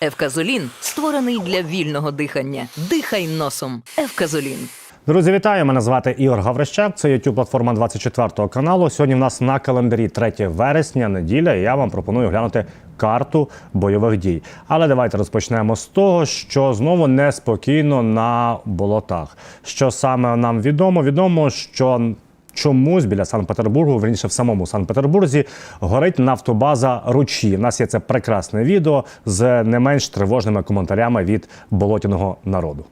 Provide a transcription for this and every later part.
Евказолін створений для вільного дихання. Дихай носом. Евказолін. Друзі, вітаю! Мене звати Ігор Гаврищак. Це youtube платформа 24 каналу. Сьогодні в нас на календарі 3 вересня, неділя. І я вам пропоную глянути карту бойових дій. Але давайте розпочнемо з того, що знову неспокійно на болотах. Що саме нам відомо? Відомо, що Чомусь біля Санкт-Петербургу, верніше в самому Санкт-Петербурзі, горить нафтобаза Ручі. У нас є це прекрасне відео з не менш тривожними коментарями від болотяного народу.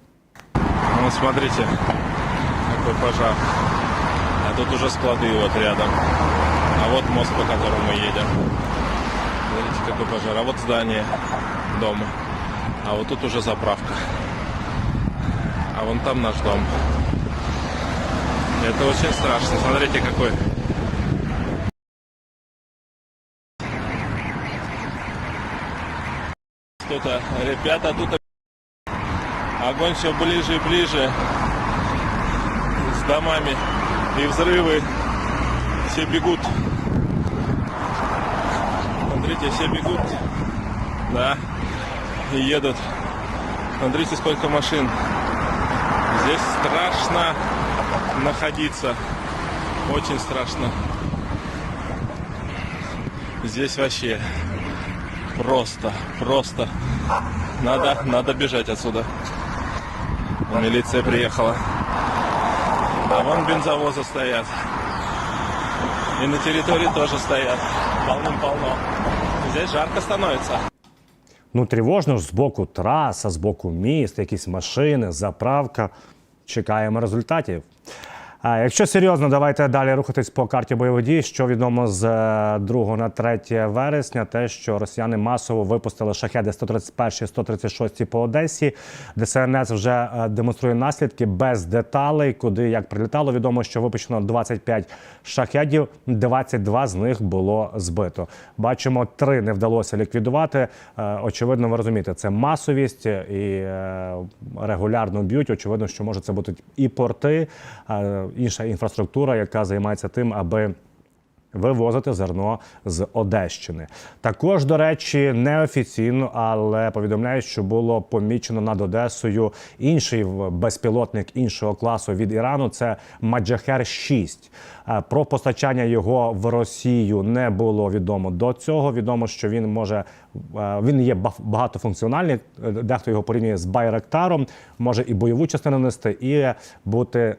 Ну, смотрите, какой пожар. А тут уже склады вот рядом. А вот мост, по которому едем. Смотрите, какой пожар. А вот здание дома. А вот тут уже заправка. А вон там наш дом. Это очень страшно. Смотрите, какой. Тут-то, ребята, тут Огонь все ближе и ближе с домами и взрывы. Все бегут. Смотрите, все бегут. Да. И едут. Смотрите, сколько машин. Здесь страшно находиться. Очень страшно. Здесь вообще просто, просто. Надо, надо бежать отсюда. Милиция приехала. А вон бензовозы стоят. И на территории тоже стоят. Полным-полно. Здесь жарко становится. Ну, тривожно ж з боку траса, з боку міст, якісь машини, заправка. Чекаємо результатів. А якщо серйозно, давайте далі рухатись по карті бойових дій. Що відомо з е, 2 на 3 вересня, те, що росіяни масово випустили шахеди 131 136 по Одесі. ДСНС вже е, демонструє наслідки без деталей, куди як прилітало. Відомо, що випущено 25 шахедів, 22 з них було збито. Бачимо, три не вдалося ліквідувати. Е, Очевидно, ви розумієте, це масовість і е, регулярно б'ють. Очевидно, що може це бути і порти, е, інша інфраструктура, яка займається тим, аби вивозити зерно з Одещини. Також, до речі, неофіційно, але повідомляють, що було помічено над Одесою інший безпілотник іншого класу від Ірану. Це Маджахер 6 Е, Про постачання його в Росію не було відомо до цього. Відомо, що він може е, він є багатофункціональний. Е, Дехто його порівнює з Байрактаром, може і бойову частину нести, і бути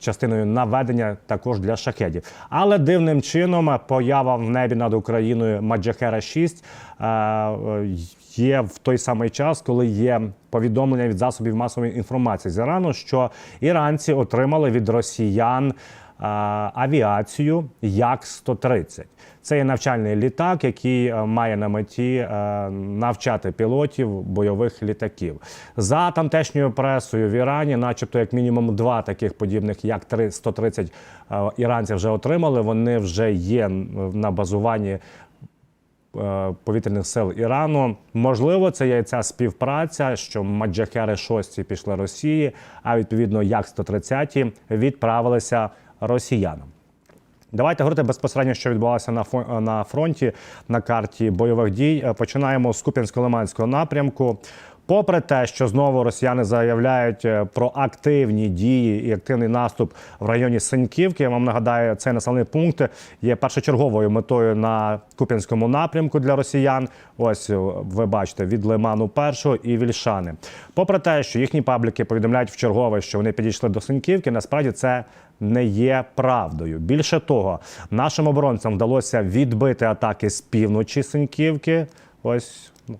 частиною наведення також для шахедів. Але дивним чином поява в небі над Україною Маджахера 6 е, є в той самий час, коли є повідомлення від засобів масової інформації з Ірану, що іранці отримали від росіян авіацію як 130 Це є навчальний літак, який е, має на меті е, навчати пілотів бойових літаків. За тамтешньою пресою в Ірані, начебто, як мінімум два таких подібних, як 3 130 е, іранці вже отримали. Вони вже є на базуванні повітряних сил Ірану. Можливо, це є ця співпраця, що маджахери 6 пішли Росії, а відповідно як 130 відправилися росіянам. Давайте говорити безпосередньо, що відбувалося на на фронті на карті бойових дій. Е, Починаємо з Куп'янсько-Лиманського напрямку. Попри те, що знову росіяни заявляють е, про активні дії і активний наступ в районі Синьківки, я вам нагадаю, цей населений пункт є першочерговою метою на Куп'янському напрямку для росіян. Ось е, ви бачите від Лиману першого і Вільшани. Попри те, що їхні пабліки повідомляють в чергове, що вони підійшли до Синьківки, насправді це не є правдою. Більше того, нашим оборонцям вдалося відбити атаки з півночі Синьківки. Ось ну,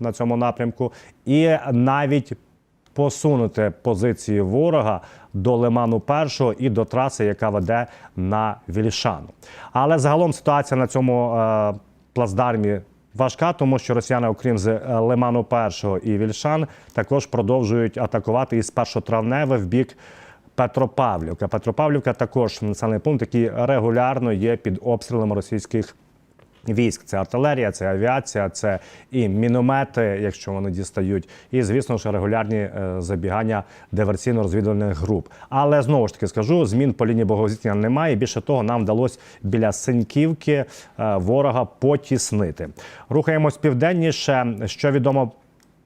на цьому напрямку, і навіть посунути позиції ворога до лиману першого і до траси, яка веде на Вільшану. Але загалом ситуація на цьому е, плацдармі. Важка, тому що росіяни, окрім з е, Лиману першого і Вільшан, також продовжують атакувати із першотравневе в бік Петропавлівка. Петропавлівка також населений пункт, який регулярно є під обстрілами російських військ. Це артилерія, це авіація, це і міномети, якщо вони дістають, і звісно ж регулярні е, забігання диверсійно-розвідувальних груп. Але знову ж таки скажу, змін по лінії боговзіткнення немає. Більше того, нам вдалося біля Синьківки е, ворога потіснити. Рухаємось південніше. Що відомо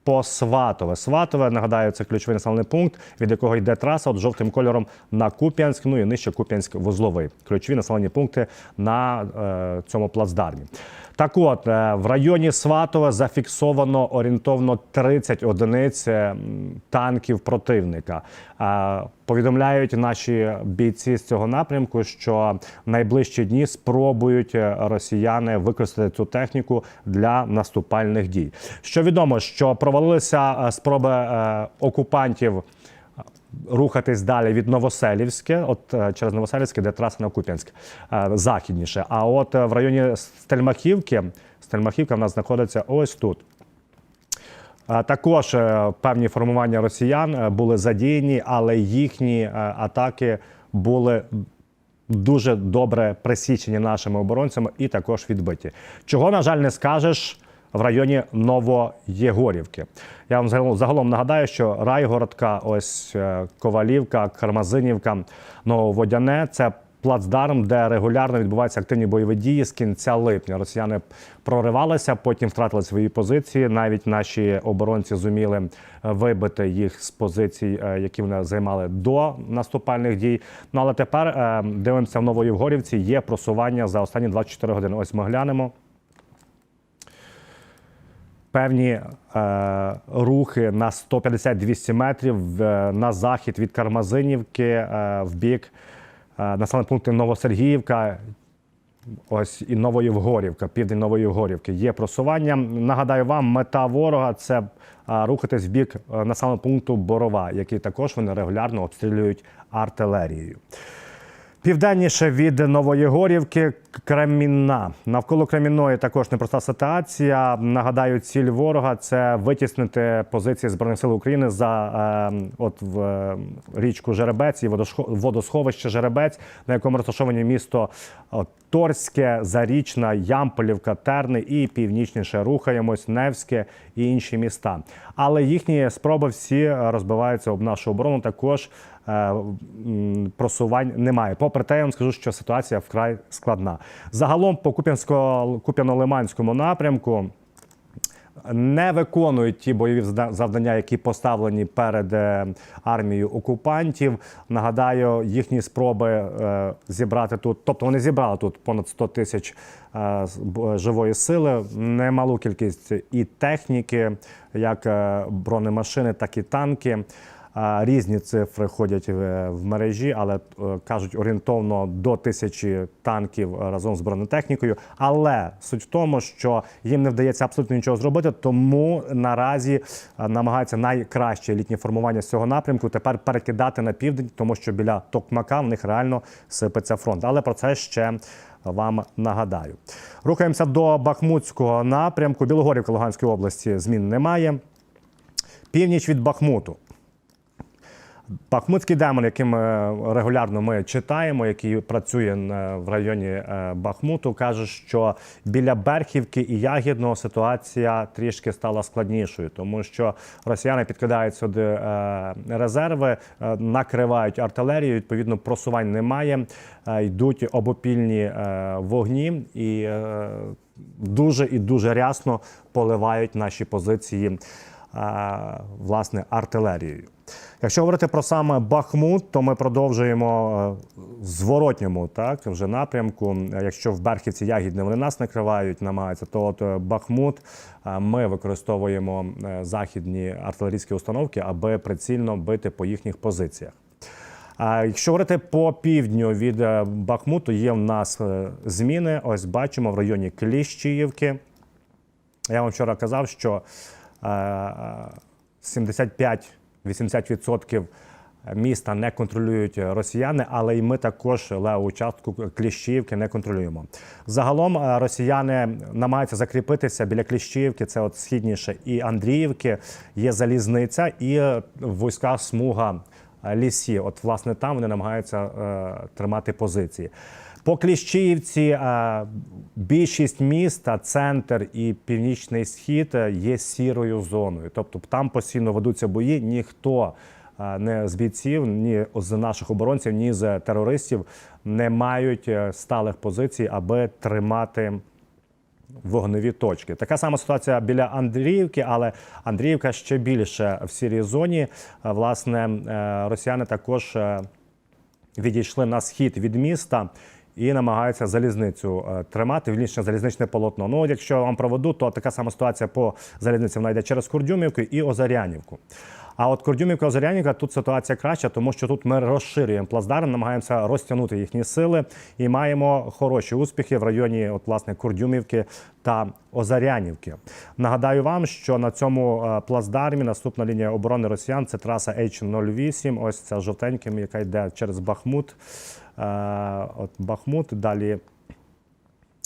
по Сватове. Сватове, нагадаю, це ключовий населений пункт, від якого йде траса от жовтим кольором на Куп'янськ, ну і нижче Куп'янськ вузловий. Ключові населені пункти на е, цьому плацдармі. Так от, е, в районі Сватове зафіксовано орієнтовно 30 одиниць танків противника. Е, повідомляють наші бійці з цього напрямку, що найближчі дні спробують е, росіяни використати цю техніку для наступальних дій. Що відомо, що провалилися спроби окупантів рухатись далі від Новоселівське, от е, через Новоселівське, де траса на Куп'янськ, е, західніше. А от е, в районі Стельмахівки, Стельмахівка в нас знаходиться ось тут. Також певні формування росіян були задіяні, але їхні атаки були дуже добре присічені нашими оборонцями і також відбиті. Чого, на жаль, не скажеш в районі Новоєгорівки. Я вам загалом- нагадаю, що Райгородка, ось е, Ковалівка, Кармазинівка, Нововодяне це плацдарм, де регулярно відбуваються активні бойові дії з кінця липня. Росіяни проривалися, потім втратили свої позиції. Навіть наші оборонці зуміли е, вибити їх з позицій, е, які вони займали до наступальних дій. Ну але тепер дивимося в Новоєвгорівці. Є просування за останні 24 години. Ось ми глянемо. Певні е, рухи на 150-200 метрів е, на захід від Кармазинівки е, в бік е, населених пунктів Новосергіївка. Ось і Новоєвгорівка, південь Новоєвгорівки. Є просування. Нагадаю вам, мета ворога це рухатись в бік е, населеного пункту Борова, який також вони регулярно обстрілюють артилерією. Південніше від Новоєгорівки Кремінна. Навколо Кремінної також непроста ситуація. Нагадаю, ціль ворога це витіснити позиції збройних сил України за е, от в е, річку Жеребець і водосховище Жеребець, на якому розташовані місто Торське, Зарічна, Ямполівка, Терни і північніше рухаємось, Невське і інші міста. Але їхні спроби всі розбиваються об нашу оборону. Також е, просувань немає. Попри те, я вам скажу, що ситуація вкрай складна. Загалом по Куп'яно-Лиманському напрямку не виконують ті бойові завдання, які поставлені перед е, армією окупантів. Нагадаю, їхні спроби е, зібрати тут, тобто вони зібрали тут понад 100 тисяч е, живої сили, немалу кількість і техніки, як е, бронемашини, так і танки. Різні цифри ходять в в мережі, але е, кажуть орієнтовно до тисячі танків е, разом з бронетехнікою. Але суть в тому, що їм не вдається абсолютно нічого зробити, тому наразі е, намагаються найкраще літні формування з цього напрямку тепер перекидати на південь, тому що біля Токмака в них реально сипеться фронт. Але про це ще вам нагадаю. Рухаємося до Бахмутського напрямку. Білогорівка Луганської області змін немає. Північ від Бахмуту. Бахмутський демон, яким е, регулярно ми читаємо, який працює е, в районі е, Бахмуту, каже, що біля Берхівки і Ягідного ситуація трішки стала складнішою, тому що росіяни підкидають сюди резерви, накривають артилерію. Відповідно, просувань немає, йдуть обопільні вогні і дуже і дуже рясно поливають наші позиції власне артилерією. Якщо говорити про саме Бахмут, то ми продовжуємо е, в зворотньому так вже напрямку. Якщо в Берхівці Ягідне вони нас накривають, намагаються, то от е, Бахмут ми використовуємо е, західні артилерійські установки, аби прицільно бити по їхніх позиціях. А якщо говорити по півдню від Бахмуту, є в нас зміни. Ось бачимо в районі Кліщіївки. Я вам вчора казав, що 75-80% міста не контролюють росіяни, але й ми також леву частку Кліщіївки не контролюємо. Загалом е, росіяни намагаються закріпитися біля Кліщіївки, це от східніше і Андріївки, є залізниця і е, війська смуга е, лісі. От, власне, там вони намагаються е, тримати позиції. По Кліщіївці е, більшість міста, центр і північний схід е, є сірою зоною. Тобто там постійно ведуться бої. Ніхто е, не з бійців, ні з наших оборонців, ні з терористів не мають е, сталих позицій, аби тримати вогневі точки. Така сама ситуація біля Андріївки, але Андріївка ще більше в сірій зоні. Е, Власне, е, росіяни також е, відійшли на схід від міста. І намагаються залізницю е, тримати, вільніше залізничне полотно. Ну, якщо я вам проведу, то така сама ситуація по залізниці вона через Курдюмівку і Озарянівку. А от Курдюмівка Озарянівка тут ситуація краща, тому що тут ми розширюємо плацдарм, намагаємося розтягнути їхні сили і маємо хороші успіхи в районі от, власне, Курдюмівки та Озарянівки. Нагадаю вам, що на цьому е, плацдармі наступна лінія оборони росіян це траса H08, ось ця жовтеньким, яка йде через Бахмут. Е, От Бахмут, далі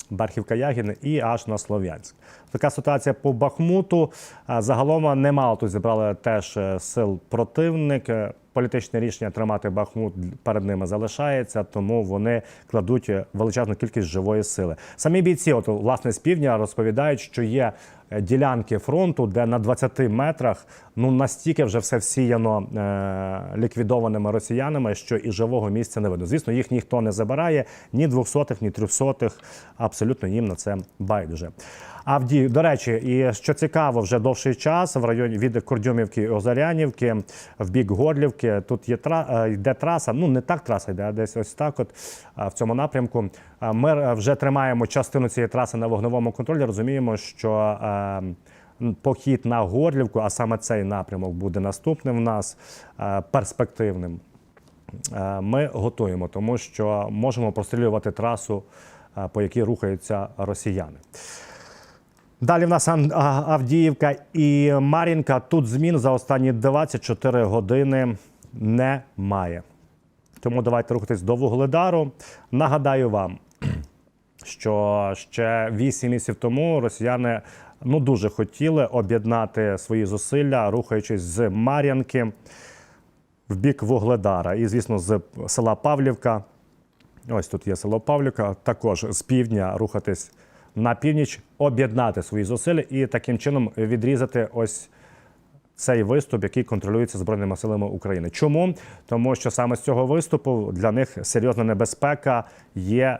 Бархівка Ягін і аж на Слов'янськ. Така ситуація по Бахмуту. Загалом немало тут зібрали теж е, сил противник. Е, Політичне рішення тримати Бахмут перед ними залишається, тому вони кладуть е, величезну кількість живої сили. Самі бійці, от власне з півдня, розповідають, що є е, ділянки фронту, де на 20 метрах ну настільки вже все всіяно е, ліквідованими росіянами, що і живого місця не видно. Звісно, їх ніхто не забирає, ні двохсотих, ні трьохсотих. Абсолютно їм на це байдуже. Авдій, до речі, і що цікаво, вже довший час в районі від Кордюмівки і Озарянівки в бік Горлівки. Тут є тра, е, йде траса. Ну не так траса йде, а десь ось так. От в цьому напрямку. Ми е, вже тримаємо частину цієї траси на вогневому контролі. Розуміємо, що е, похід на Горлівку, а саме цей напрямок буде наступним в нас е, перспективним. Ми готуємо, тому що можемо прострілювати трасу, по якій рухаються росіяни. Далі в нас Авдіївка і Мар'їнка. Тут змін за останні 24 години немає. Тому давайте рухатись до Вугледару. Нагадаю вам, що ще 8 місяців тому росіяни ну дуже хотіли об'єднати свої зусилля, рухаючись з Мар'янки в бік Вугледара. І, звісно, з села Павлівка. Ось тут є село Павлівка. Також з півдня рухатись на північ, об'єднати свої зусилля і таким чином відрізати ось цей виступ, який контролюється Збройними силами України. Чому? Тому що саме з цього виступу для них серйозна небезпека є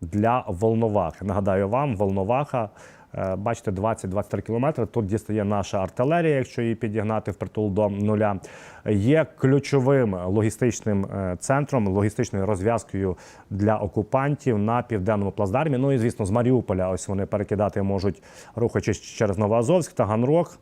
для Волновахи. Нагадаю вам, Волноваха. е, Бачите, 20-23 кілометри. Тут дістає наша артилерія, якщо її підігнати впритул до нуля. Є ключовим логістичним е, центром, логістичною розв'язкою для окупантів на південному плацдармі. Ну і звісно, з Маріуполя ось вони перекидати можуть, рухаючись через Новоазовськ, та Таганрог.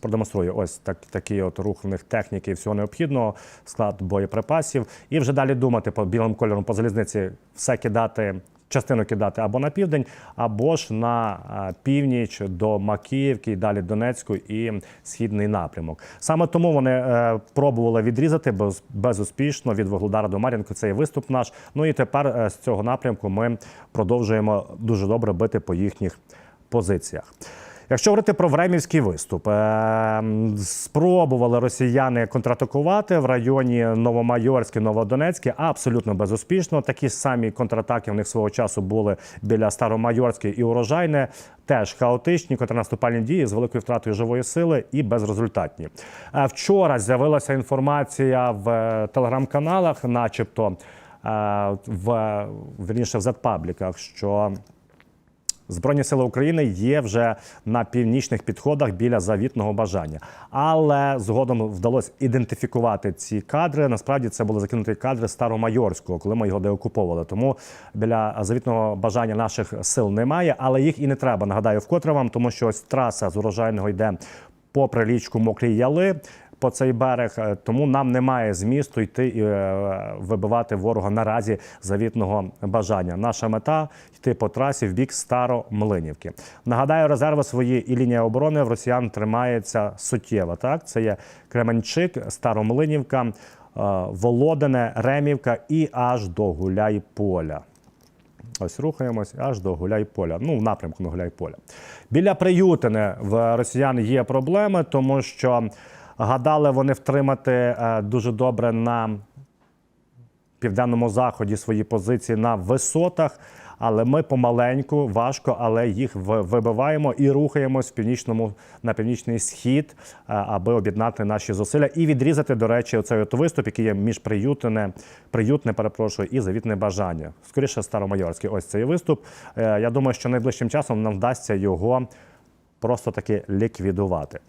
Продемонструю ось так, такий от рух в них техніки і всього необхідного, склад боєприпасів. І вже далі думати по білим кольором по залізниці все кидати, частину кидати або на південь, або ж на північ до Макіївки, і далі Донецьку і східний напрямок. Саме тому вони е, пробували відрізати без, безуспішно від Вогледара до Мар'їнки цей виступ наш. Ну і тепер е, з цього напрямку ми продовжуємо дуже добре бити по їхніх позиціях. Якщо говорити про Времівський виступ, е, спробували росіяни контратакувати в районі Новомайорське, Новодонецьке, абсолютно безуспішно. Такі самі контратаки в них свого часу були біля Старомайорське і Урожайне. Теж хаотичні контрнаступальні дії з великою втратою живої сили і безрезультатні. Е, Вчора з'явилася інформація в е, телеграм-каналах, начебто в вірніше в зетпабліках, що Збройні сили України є вже на північних підходах біля завітного бажання, але згодом вдалося ідентифікувати ці кадри. Насправді це були закинуті кадри Старомайорського, коли ми його деокуповували. Тому біля завітного бажання наших сил немає, але їх і не треба. Нагадаю, вкотре вам, тому що ось траса з урожайного йде попри річку Мокрі Яли. По цей берег, Е, тому нам немає змісту йти і е, вибивати ворога наразі завітного бажання. Наша мета йти по трасі в бік Старомлинівки. Нагадаю, резерви свої і лінія оборони в росіян тримається суттєво. Так, це є Кременчик, Старомлинівка, е, Володине, Ремівка і аж до Гуляйполя. Ось рухаємось аж до Гуляйполя. Ну, в напрямку на Гуляйполя. Біля Приютине в росіян є проблеми, тому що гадали вони втримати е, дуже добре на південному заході свої позиції на висотах. Але ми помаленьку, важко, але їх вибиваємо і рухаємось в північному на північний схід, е, аби об'єднати наші зусилля і відрізати, до речі, оцей от виступ, який є між приютне, приютне, перепрошую, і завітне бажання. Скоріше старомайорський. Ось цей виступ. Е, Я думаю, що найближчим часом нам вдасться його просто таки ліквідувати.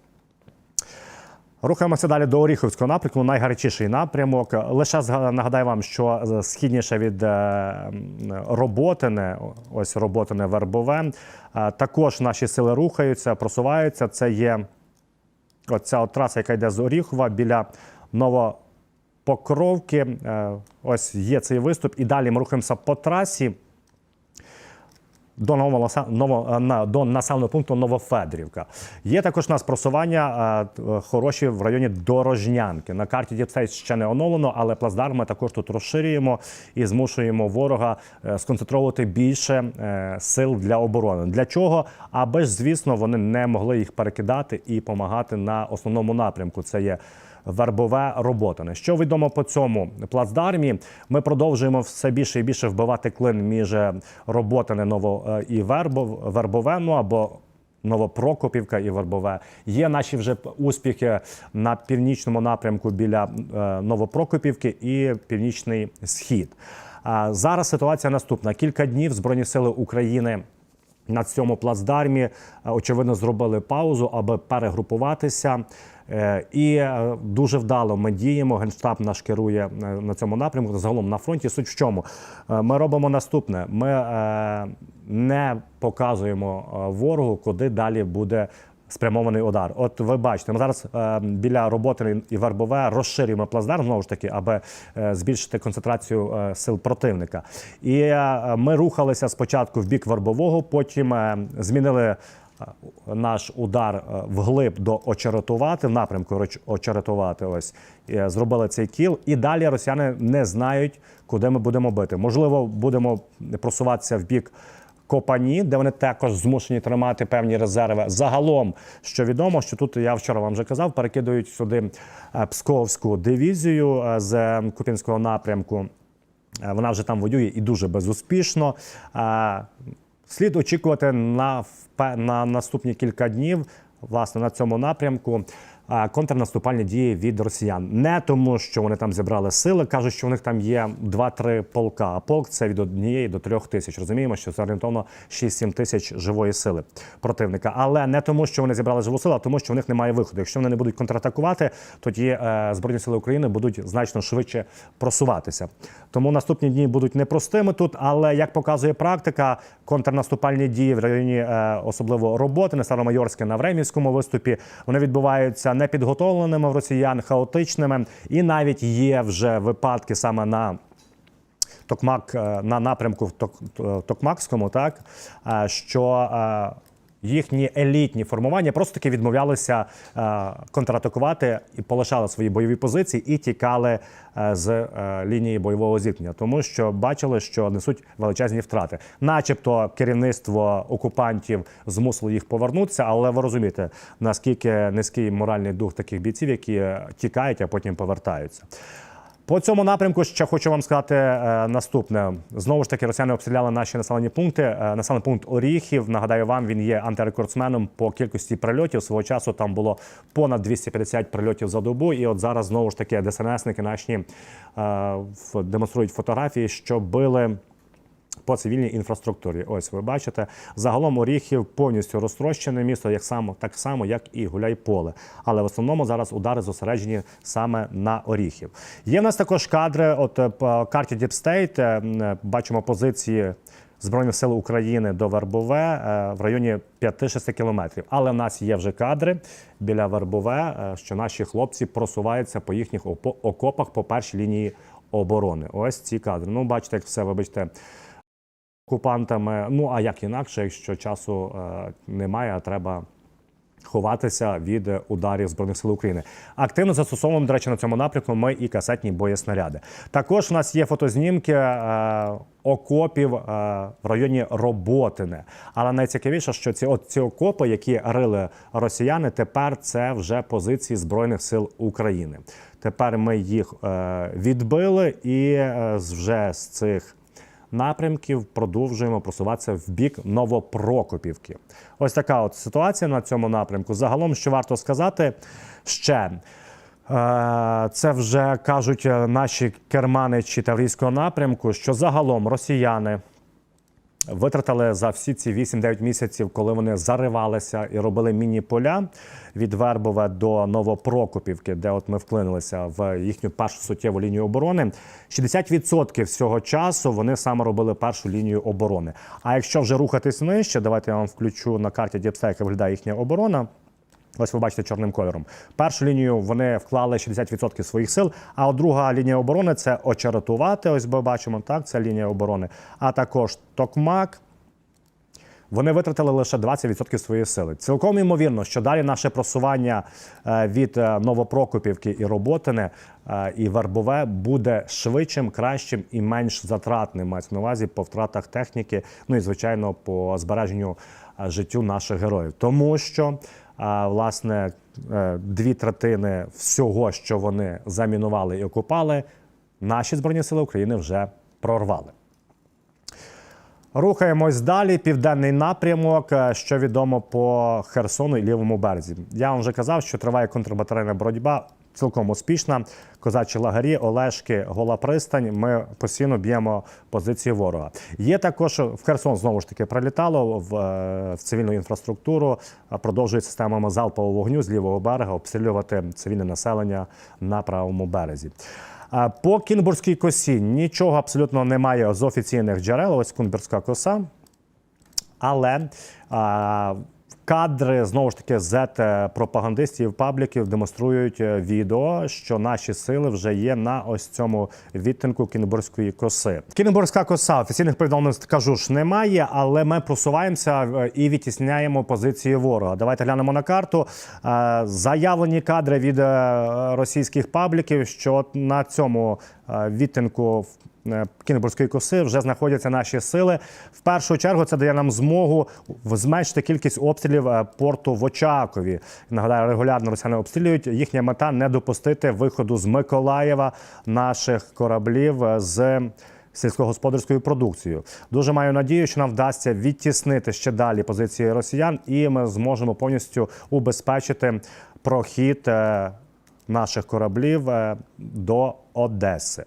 Рухаємося далі до Оріховського напрямку, найгарячіший напрямок. Лише нагадаю вам, що е, східніше від е, Роботине, ось Роботине Вербове, е, також наші сили рухаються, просуваються. Це є оця от траса, яка йде з Оріхова біля Новопокровки. Ось є цей виступ. І далі ми рухаємося по трасі до нового ново, на, до населеного пункту Новофедрівка. Є також у нас просування е, хороші в районі Дорожнянки. На карті Діпстейт ще не оновлено, але плацдарм ми також тут розширюємо і змушуємо ворога е, сконцентровувати більше е, сил для оборони. Для чого? Аби ж, звісно, вони не могли їх перекидати і допомагати на основному напрямку. Це є вербове роботане. Що відомо по цьому плацдармі? Ми продовжуємо все більше і більше вбивати клин між е, роботане ново е, і вербов, вербове, ну або. Новопрокопівка і Вербове. Є наші вже успіхи на північному напрямку біля е, Новопрокопівки і Північний Схід. Зараз ситуація наступна: кілька днів Збройні сили України на цьому плацдармі е, очевидно зробили паузу, аби перегрупуватися. Е, І е, дуже вдало ми діємо. Генштаб наш керує на цьому напрямку. Загалом на фронті. Суть в чому ми робимо наступне: ми не показуємо ворогу, куди далі буде. Спрямований удар. От ви бачите, ми зараз е, біля роботи і Вербове розширюємо плацдарм знову ж таки, аби е, збільшити концентрацію е, сил противника. І ми рухалися спочатку в бік Вербового, потім змінили наш удар вглиб до очеретувати в напрямку очеретувати. Ось зробили цей кіл. І далі росіяни не знають, куди ми будемо бити. Можливо, будемо просуватися в бік. Копані, де вони також змушені тримати певні резерви. Загалом, що відомо, що тут я вчора вам вже казав, перекидують сюди е, Псковську дивізію е, з Купінського напрямку. Е, Вона вже там воює і дуже безуспішно. Слід очікувати на, на наступні кілька днів, власне, на цьому напрямку. Контрнаступальні дії від росіян не тому, що вони там зібрали сили, кажуть, що у них там є 2-3 полка. А полк це від однієї до трьох тисяч. Розуміємо, що це орієнтовно 6-7 тисяч живої сили противника. Але не тому, що вони зібрали живу силу, а тому, що в них немає виходу. Якщо вони не будуть контратакувати, тоді е, збройні сили України будуть значно швидше просуватися. Тому наступні дні будуть непростими тут. Але як показує практика, контрнаступальні дії в районі е, особливо роботи на Старомайорське на Времівському виступі, вони відбуваються непідготовленими в росіян, хаотичними, і навіть є вже випадки саме на. Токмак е, на напрямку в Ток- Токмакському, так е, що е, їхні елітні формування просто таки відмовлялися е, контратакувати і полишали свої бойові позиції і тікали е, з е, лінії бойового зіткнення, тому що бачили, що несуть величезні втрати. Начебто керівництво окупантів змусило їх повернутися, але ви розумієте, наскільки низький моральний дух таких бійців, які тікають, а потім повертаються. По цьому напрямку ще хочу вам сказати е, наступне. Знову ж таки, росіяни обстріляли наші населені пункти. Е, населений пункт Оріхів. Нагадаю вам, він є антирекордсменом по кількості прильотів. Свого часу там було понад 250 прильотів за добу. І от зараз знову ж таки ДСНСники наші е, демонструють фотографії, що били. По цивільній інфраструктурі, ось ви бачите, загалом Оріхів повністю розтрощене місто, як само так само, як і Гуляйполе. Але в основному зараз удари зосереджені саме на Оріхів. Є в нас також кадри. От е, по карті State, е, бачимо позиції Збройних сил України до Вербове е, в районі 5-6 кілометрів. Але в нас є вже кадри біля Вербове, що наші хлопці просуваються по їхніх окопах по першій лінії оборони. Ось ці кадри. Ну, бачите, як все, вибачте окупантами. Ну а як інакше, якщо часу е, немає, а треба. Ховатися від ударів збройних сил України активно застосовуємо, до речі, на цьому напрямку. Ми і касетні боєснаряди. Також у нас є фотознімки е, окопів е, в районі Роботине. Але найцікавіше, що ці от ці окопи, які рили росіяни, тепер це вже позиції збройних сил України. Тепер ми їх е, відбили і е, вже з цих напрямків продовжуємо просуватися в бік Новопрокопівки. Ось така от ситуація на цьому напрямку. Загалом, що варто сказати ще. Е, Це вже кажуть е, наші керманичі Таврійського напрямку, що загалом росіяни витратили за всі ці 8-9 місяців, коли вони заривалися і робили міні-поля від Вербове до Новопрокопівки, де от ми вклинилися в їхню першу суттєву лінію оборони. 60% всього часу вони саме робили першу лінію оборони. А якщо вже рухатись нижче, давайте я вам включу на карті Діпса, яка виглядає їхня оборона. Ось ви бачите чорним кольором. Першу лінію вони вклали 60% своїх сил, а друга лінія оборони це очеретувати. Ось ми бачимо, так, це лінія оборони. А також Токмак. Вони витратили лише 20% своєї сили. Цілком ймовірно, що далі наше просування е, від е, Новопрокопівки і Роботине і Вербове буде швидшим, кращим і менш затратним. Мається на увазі по втратах техніки, ну і звичайно по збереженню е, життю наших героїв. Тому що е, власне е, дві третини всього, що вони замінували і окупали, наші збройні сили України вже прорвали. Рухаємось далі. Південний напрямок, е, що відомо по Херсону і лівому березі. Я вам вже казав, що триває контрбатарейна боротьба. Цілком успішна. Козачі лагарі, Олешки, Гола пристань. Ми постійно б'ємо позиції ворога. Є також в Херсон знову ж таки прилітало в, е, в цивільну інфраструктуру. Продовжують системами залпового вогню з лівого берега обстрілювати цивільне населення на правому березі. По Кінбурзькій косі нічого абсолютно немає з офіційних джерел. Ось Кінбурзька коса. Але кадри знову ж таки з пропагандистів пабліків демонструють е, відео, що наші сили вже є на ось цьому відтинку Кінбурзької коси. Кінбурзька коса офіційних повідомлень кажу ж немає, але ми просуваємося е, і відтісняємо позиції ворога. Давайте глянемо на карту. Е, Заявлені кадри від російських пабліків, що на цьому відтинку Кінбурзької коси вже знаходяться наші сили. В першу чергу це дає нам змогу зменшити кількість обстрілів е, порту в Очакові. Нагадаю, регулярно росіяни обстрілюють. Їхня мета не допустити виходу з Миколаєва наших кораблів е, з. Сільськогосподарською продукцією дуже маю надію, що нам вдасться відтіснити ще далі позиції росіян, і ми зможемо повністю убезпечити прохід е, наших кораблів е, до Одеси.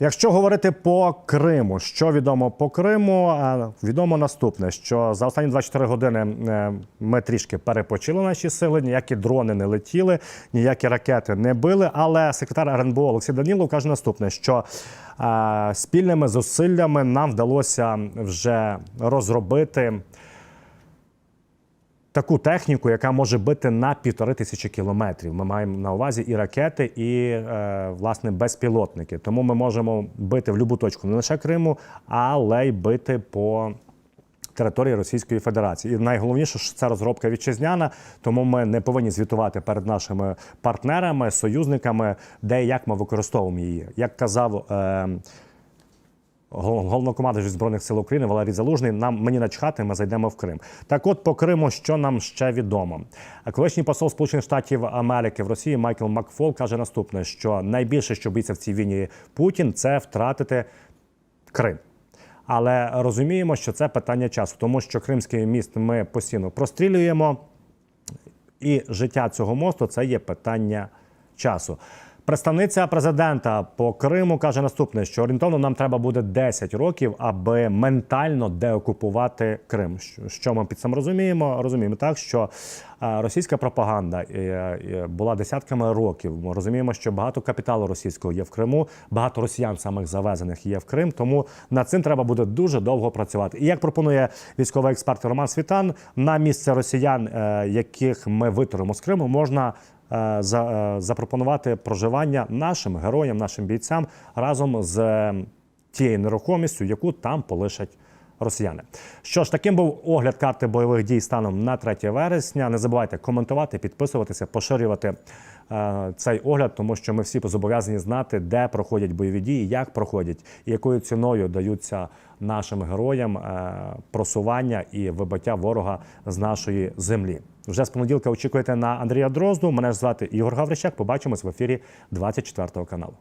Якщо говорити по Криму, що відомо по Криму, відомо наступне: що за останні 24 години е, ми трішки перепочили наші сили, ніякі дрони не летіли, ніякі ракети не били. Але секретар РНБО Олексій Данілов каже наступне: що е, спільними зусиллями нам вдалося вже розробити таку техніку, яка може бити на півтори тисячі кілометрів. Ми маємо на увазі і ракети, і е, власне безпілотники. Тому ми можемо бити в будь-яку точку не лише Криму, але й бити по. Території Російської Федерації, і найголовніше, що це розробка вітчизняна, тому ми не повинні звітувати перед нашими партнерами, союзниками, де і як ми використовуємо її. Як казав е, головнокомандуючий збройних сил України Валерій Залужний. Нам мені начхати, ми зайдемо в Крим. Так, от по Криму, що нам ще відомо, колишній посол Сполучених Штатів Америки в Росії Майкл Макфол каже наступне: що найбільше, що боїться в цій війні Путін, це втратити Крим. Але розуміємо, що це питання часу, тому що Кримський міст ми постійно прострілюємо, і життя цього мосту це є питання часу. Представниця президента по Криму каже наступне: що орієнтовно нам треба буде 10 років, аби ментально деокупувати Крим. Що- ми під цим розуміємо? Розуміємо так, що е, російська пропаганда е, е, була десятками років. Ми розуміємо, що багато капіталу російського є в Криму, багато росіян самих завезених є в Крим. Тому над цим треба буде дуже довго працювати. І як пропонує військовий експерт Роман Світан, на місце росіян, яких ми виторимо з Криму, можна запропонувати проживання нашим героям, нашим бійцям разом з е, тією нерухомістю, яку там полишать росіяни. Що ж, таким був огляд карти бойових дій станом на 3 вересня. Не забувайте коментувати, підписуватися, поширювати е, цей огляд, тому що ми всі зобов'язані знати, де проходять бойові дії, як проходять, і якою ціною даються нашим героям е, просування і вибиття ворога з нашої землі. Вже з понеділка очікуєте на Андрія Дрозду. Мене звати Ігор Гаврищак. Побачимось в ефірі 24 каналу.